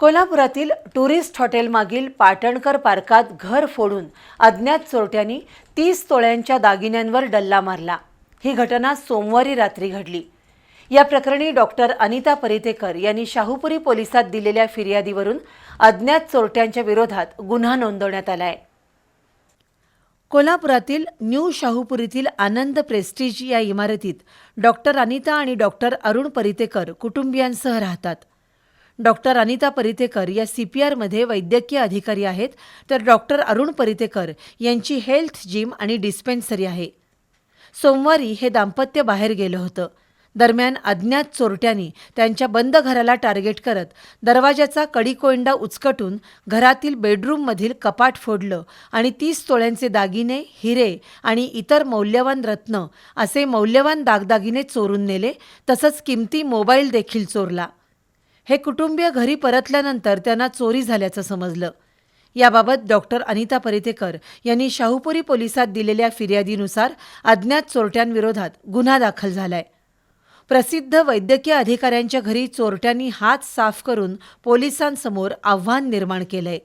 कोल्हापुरातील टुरिस्ट हॉटेलमागील पाटणकर पार्कात घर फोडून अज्ञात चोरट्यांनी तीस तोळ्यांच्या दागिन्यांवर डल्ला मारला. ही घटना सोमवारी रात्री घडली. या प्रकरणी डॉक्टर अनिता परितेकर यांनी शाहूपुरी पोलिसात दिलेल्या फिर्यादीवरून अज्ञात चोरट्यांच्या विरोधात गुन्हा नोंदवण्यात आला आहे कोल्हापुरातील न्यू शाहूपुरीतील आनंद प्रेस्टिज या इमारतीत डॉक्टर अनिता आणि डॉक्टर अरुण परितेकर कुटुंबियांसह राहतात. डॉक्टर अनिता परितेकर या सी पी आरमध्ये वैद्यकीय अधिकारी आहेत. तर डॉक्टर अरुण परितेकर यांची हेल्थ जिम आणि डिस्पेन्सरी आहे. सोमवारी हे दाम्पत्य बाहेर गेलं होतं. दरम्यान अज्ञात चोरट्यांनी त्यांच्या बंद घराला टार्गेट करत दरवाजाचा कडीकोंडा उचकटून घरातील बेडरूममधील कपाट फोडलं आणि तीस तोळ्यांचे दागिने हिरे आणि इतर मौल्यवान रत्न असे मौल्यवान दागदागिने चोरून नेले तसंच किमती मोबाईल देखील चोरला. हे कुटुंबीय घरी परतल्यानंतर त्यांना चोरी झाल्याचं समजलं. याबाबत डॉक्टर अनिता परितेकर यांनी शाहूपुरी पोलिसात दिलेल्या फिर्यादीनुसार अज्ञात चोरट्यांविरोधात गुन्हा दाखल झालाय. प्रसिद्ध वैद्यकीय अधिकाऱ्यांच्या घरी चोरट्यांनी हात साफ करून पोलिसांसमोर आव्हान निर्माण केलंय.